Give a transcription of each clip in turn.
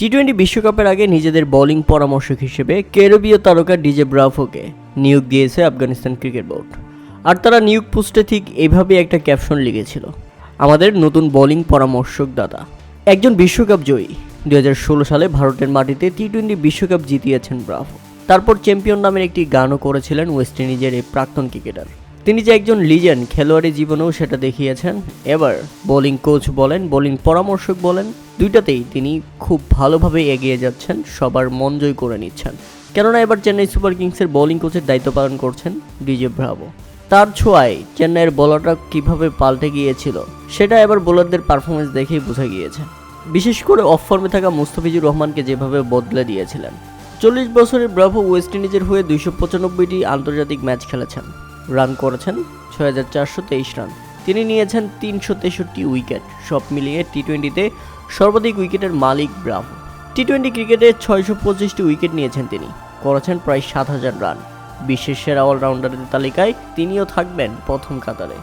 T twenty বিশ্বকাপের আগে নিজেদের বোলিং পরামর্শক হিসেবে কেরবীয় তারকা ডিজে ব্রাভোকে নিয়োগ দিয়েছে আফগানিস্তান ক্রিকেট বোর্ড। আর তারা নিয়োগ পোস্টে ঠিক এইভাবে একটা ক্যাপশন লিখেছিল, আমাদের নতুন বোলিং পরামর্শক দাদা। একজন বিশ্বকাপ জয়ী। দু হাজার ষোলো সালে ভারতের মাটিতে টি টোয়েন্টি বিশ্বকাপ জিতিয়েছেন ব্রাভো। তারপর চ্যাম্পিয়ন নামের একটি গানও করেছিলেন ওয়েস্ট ইন্ডিজের এই প্রাক্তন ক্রিকেটার তিনি যে একজন লিজেন্ড খেলোয়াড়ি জীবনেও সেটা দেখিয়েছেন। এবার বোলিং কোচ বলেন, বোলিং পরামর্শক বলেন, দুইটাতেই তিনি খুব ভালোভাবে এগিয়ে যাচ্ছেন, সবার মন জয় করে নিচ্ছেন। কেননা এবার চেন্নাই সুপার কিংসের বোলিং কোচের দায়িত্ব পালন করছেন ডিজে ব্রাভো। তার ছোঁয়ায় চেন্নাইয়ের বোলাররা কীভাবে পাল্টে গিয়েছিল, সেটা এবার বোলারদের পারফরমেন্স দেখেই বোঝা গিয়েছে। বিশেষ করে অফ ফর্মে থাকা মুস্তাফিজুর রহমানকে যেভাবে বদলে দিয়েছিলেন। চল্লিশ বছরের ব্রাভো ওয়েস্ট ইন্ডিজের হয়ে দুইশো পঁচানব্বইটি আন্তর্জাতিক ম্যাচ খেলেছেন। রান করেছেন ছয় হাজার চারশো তেইশ রান। তিনি নিয়েছেন তিনশো তেষট্টি উইকেট। সব মিলিয়ে টি টোয়েন্টিতে সর্বাধিক উইকেটের মালিক ব্রাভো। টি টোয়েন্টি ক্রিকেটে ছয়শো পঁচিশটি উইকেট নিয়েছেন তিনি। করেছেন প্রায় সাত হাজার রান। বিশ্বের সেরা অলরাউন্ডারের তালিকায় তিনিও থাকবেন প্রথম কাতারে।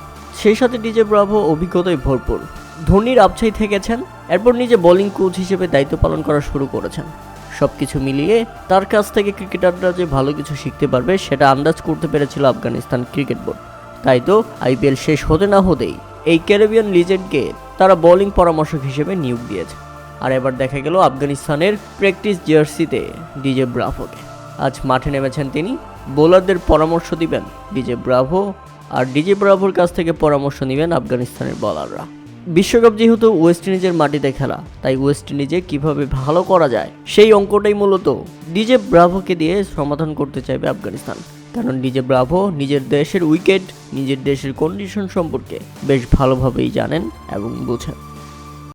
সেই সাথে ডিজে ব্রাভো অভিজ্ঞতায় ভরপুর। ধোনির আবছাই থেকেছেন, এরপর নিজে বোলিং কোচ হিসেবে দায়িত্ব পালন করা শুরু করেছেন। সব কিছু মিলিয়ে তার কাছ থেকে ক্রিকেটাররা যে ভালো কিছু শিখতে পারবে সেটা আন্দাজ করতে পেরেছিল আফগানিস্তান ক্রিকেট বোর্ড। তাই তো আইপিএল শেষ হতে না হতেই এই ক্যারিবিয়ান লিজেন্ডকে তারা বোলিং পরামর্শক হিসেবে নিয়োগ দিয়েছে। আর এবার দেখা গেল আফগানিস্তানের প্র্যাকটিস জার্সিতে ডিজে ব্রাভোকে। আজ মাঠে নেমেছেন তিনি। বোলারদের পরামর্শ দিবেন ডিজে ব্রাভো। আর ডিজে ব্রাভোর কাছ থেকে পরামর্শ নেবেন আফগানিস্তানের বলাররা। বিশ্বকাপ যেহেতু ওয়েস্ট ইন্ডিজের মাটিতে খেলা, তাই ওয়েস্ট ইন্ডিজে কীভাবে ভালো করা যায় সেই অঙ্কটাই মূলত ডিজে ব্রাভোকে দিয়ে সমাধান করতে চাইবে আফগানিস্তান। কারণ ডিজে ব্রাভো নিজের দেশের উইকেট, নিজের দেশের কন্ডিশন সম্পর্কে বেশ ভালোভাবেই জানেন এবং বোঝেন।